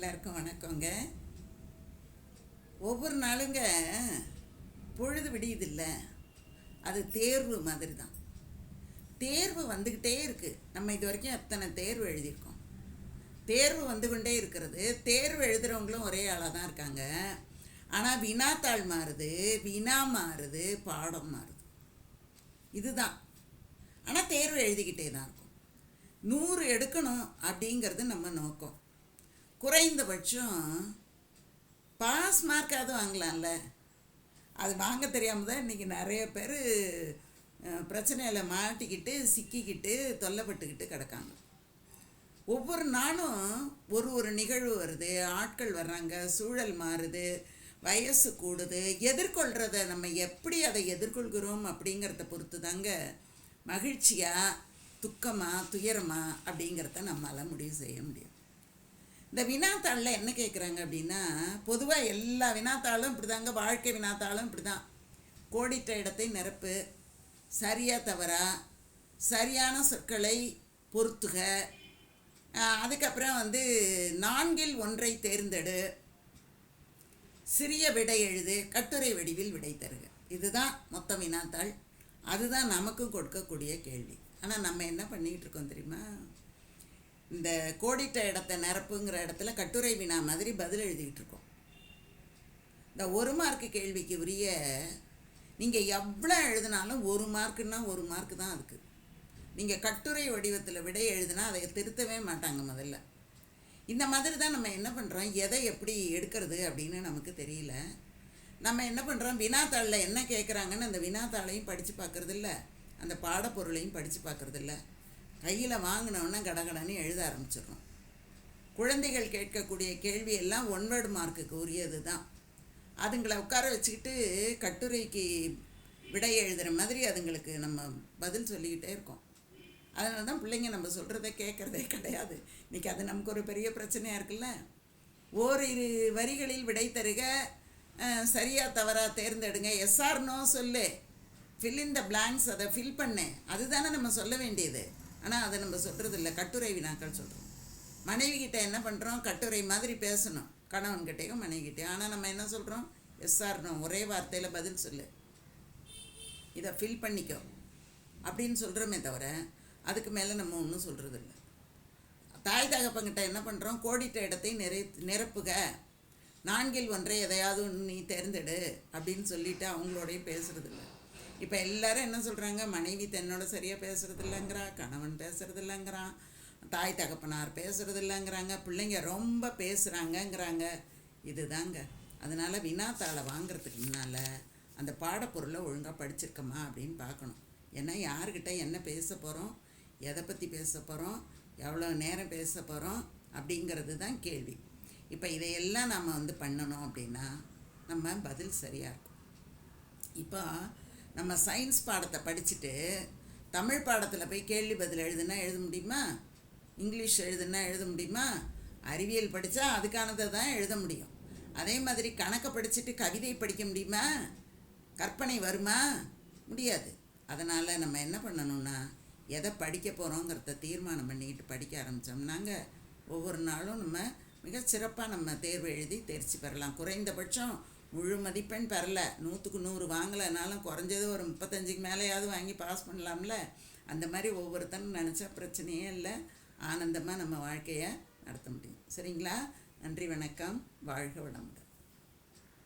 எல்லாருக்கும் வணக்கங்க. ஒவ்வொரு நாளுங்க பொழுது விடியுதில்ல. அது தேர்வு மாதிரி தான் தேர்வு வந்துக்கிட்டே இருக்குது நம்ம இது வரைக்கும் எத்தனை தேர்வு எழுதியிருக்கோம்? தேர்வு வந்து கொண்டே இருக்கிறது. தேர்வு எழுதுகிறவங்களும் ஒரே ஆளாக தான் இருக்காங்க. ஆனால் வினாத்தாள் மாறுது வினா மாறுது பாடம் மாறுது. இதுதான். ஆனால் தேர்வு எழுதிக்கிட்டே தான் இருக்கும். நூறு எடுக்கணும் அப்படிங்கிறது நம்ம நோக்கம். குறைந்தபட்சம் பாஸ் மார்க்காவது வாங்கலாம்ல. அது வாங்க தெரியாமல் தான் இன்றைக்கி நிறைய பேர் பிரச்சனையில் மாட்டிக்கிட்டு சிக்கிக்கிட்டு தொல்லைப்பட்டுக்கிட்டு கிடக்காங்க. ஒவ்வொரு நாளும் ஒரு ஒரு நிகழ்வு வருது. ஆட்கள் வர்றாங்க சூழல் மாறுது வயசு கூடுது. எதிர்கொள்கிறத நம்ம எப்படி அதை எதிர்கொள்கிறோம் அப்படிங்கிறத பொறுத்து தாங்க மகிழ்ச்சியாக துக்கமா துயரமா அப்படிங்கிறத நம்மளால் முடிவு செய்ய முடியும். இந்த வினாத்தாளில் என்ன கேட்குறாங்க அப்படின்னா பொதுவாக எல்லா வினாத்தாளும் இப்படி தாங்க வாழ்க்கை வினாத்தாளும் இப்படி தான் கோடிட்ட இடத்தை நிரப்பு சரியாக தவறா சரியான சொற்களை பொருத்துக. அதுக்கப்புறம் வந்து நான்கில் ஒன்றை தேர்ந்தெடு. சிறிய விடை எழுது கட்டுரை வடிவில் விடை தருக. இதுதான் மொத்த வினாத்தாள். அதுதான் நமக்கும் கொடுக்கக்கூடிய கேள்வி. ஆனால் நம்ம என்ன பண்ணிக்கிட்டு இருக்கோம் தெரியுமா? இந்த கோடிட்ட இடத்த நிரப்புங்கிற இடத்துல கட்டுரை வினா மாதிரி பதில் எழுதிக்கிட்டு இருக்கோம். இந்த ஒரு மார்க்கு கேள்விக்கு உரிய நீங்கள் எவ்வளோ எழுதினாலும் ஒரு மார்க்குன்னா ஒரு மார்க்கு தான் அதுக்கு. நீங்கள் கட்டுரை வடிவத்தில் விடை எழுதினா அதை திருத்தவே மாட்டாங்க முதல்ல. இந்த மாதிரி தான் நம்ம என்ன பண்ணுறோம் எதை எப்படி எடுக்கிறது அப்படின்னு நமக்கு தெரியல. நம்ம என்ன பண்ணுறோம் வினாத்தாளில் என்ன கேட்குறாங்கன்னு அந்த வினாத்தாளையும் படித்து பார்க்குறதில்ல. அந்த பாடப்பொருளையும் படித்து பார்க்குறதில்ல. கையில் வாங்கினோன்னே கடகடன்னு எழுத ஆரம்பிச்சிடுறோம். குழந்தைகள் கேட்கக்கூடிய கேள்வி எல்லாம் ஒன்வேர்டு மார்க்குக்கு உரியது தான் அதுங்களை உட்கார வச்சுக்கிட்டு கட்டுரைக்கு விடை எழுதுகிற மாதிரி அதுங்களுக்கு நம்ம பதில் சொல்லிக்கிட்டே இருக்கோம். அதனால தான் பிள்ளைங்க நம்ம சொல்கிறத கேட்குறதே கிடையாது. இன்றைக்கி அது நமக்கு ஒரு பெரிய பிரச்சனையாக இருக்குல்ல? ஓரிரு வரிகளில் விடை தருக. சரியாக தவறாக தேர்ந்தெடுங்க. எஸ்ஆர்னோ சொல்லு. ஃபில் இன் த பிளாங்க்ஸ் அதை ஃபில் பண்ணு. அதுதானே நம்ம சொல்ல வேண்டியது. ஆனால் அதை நம்ம சொல்கிறது இல்லை கட்டுரை வினாக்கள் சொல்கிறோம் மனைவி கிட்ட என்ன பண்ணுறோம் கட்டுரை மாதிரி பேசணும். கணவன்கிட்டையும் மனைவிக்கிட்டையும் ஆனால் நம்ம என்ன சொல்கிறோம் எஸ்ஆர் ஒரே வார்த்தையில் பதில் சொல்லு. இதை ஃபில் பண்ணிக்கோ. அப்படின்னு சொல்கிறோமே தவிர அதுக்கு மேலே நம்ம ஒன்றும் சொல்கிறது இல்லை தாய் தகப்பங்கிட்ட என்ன பண்ணுறோம் கோடிட்ட இடத்தை நிறை நிரப்புக. நான்கில் ஒன்றை எதையாவது ஒன்று நீ தேர்ந்தெடு அப்படின்னு சொல்லிட்டு அவங்களோடய பேசுறது இல்லை இப்போ எல்லாரும் என்ன சொல்கிறாங்க மனைவி தன்னோட சரியாக பேசுறது இல்லைங்கிறா கணவன் பேசுறது இல்லைங்கிறான் தாய் தகப்பனார் பேசுறது இல்லைங்கிறாங்க பிள்ளைங்க ரொம்ப பேசுகிறாங்கங்கிறாங்க இதுதாங்க. அதனால் வினாத்தாளை வாங்குறதுக்கு முன்னால் அந்த பாடப்பொருளை ஒழுங்காக படிச்சிருக்கோமா அப்படின்னு பார்க்கணும். ஏன்னா யாருக்கிட்ட என்ன பேச போகிறோம் எதை பற்றி பேச போகிறோம் எவ்வளோ நேரம் பேச போகிறோம் அப்படிங்கிறது தான் கேள்வி. இப்போ இதையெல்லாம் நாம் வந்து பண்ணணும் அப்படின்னா நம்ம பதில் சரியாக இருக்கும். இப்போ நம்ம சயின்ஸ் பாடத்தை படிச்சுட்டு தமிழ் பாடத்தில் போய் கேள்வி பதில் எழுதுனா எழுத முடியுமா? இங்கிலீஷ் எழுதுனா எழுத முடியுமா? அறிவியல் படித்தா அதுக்கானதை தான் எழுத முடியும். அதே மாதிரி கணக்கை படிச்சுட்டு கவிதை படிக்க முடியுமா? கற்பனை வருமா? முடியாது. அதனால் நம்ம என்ன பண்ணணும்னா எதை படிக்க போகிறோங்கிறத தீர்மானம் பண்ணிக்கிட்டு படிக்க ஆரம்பித்தோம்னாங்க ஒவ்வொரு நாளும் நம்ம மிகச்சிறப்பாக நம்ம தேர்வு எழுதி தேர்ச்சி பெறலாம். குறைந்தபட்சம் முழு மதிப்பெண் பெறல. நூற்றுக்கு நூறு வாங்கலைனாலும் குறைஞ்சது ஒரு முப்பத்தஞ்சுக்கு மேலேயாவது வாங்கி பாஸ் பண்ணலாம்ல. அந்த மாதிரி ஒவ்வொருத்தனும் நினச்சா பிரச்சனையே இல்லை. ஆனந்தமாக நம்ம வாழ்க்கையை நடத்த முடியும். சரிங்களா? நன்றி வணக்கம். வாழ்க வளமுடன்.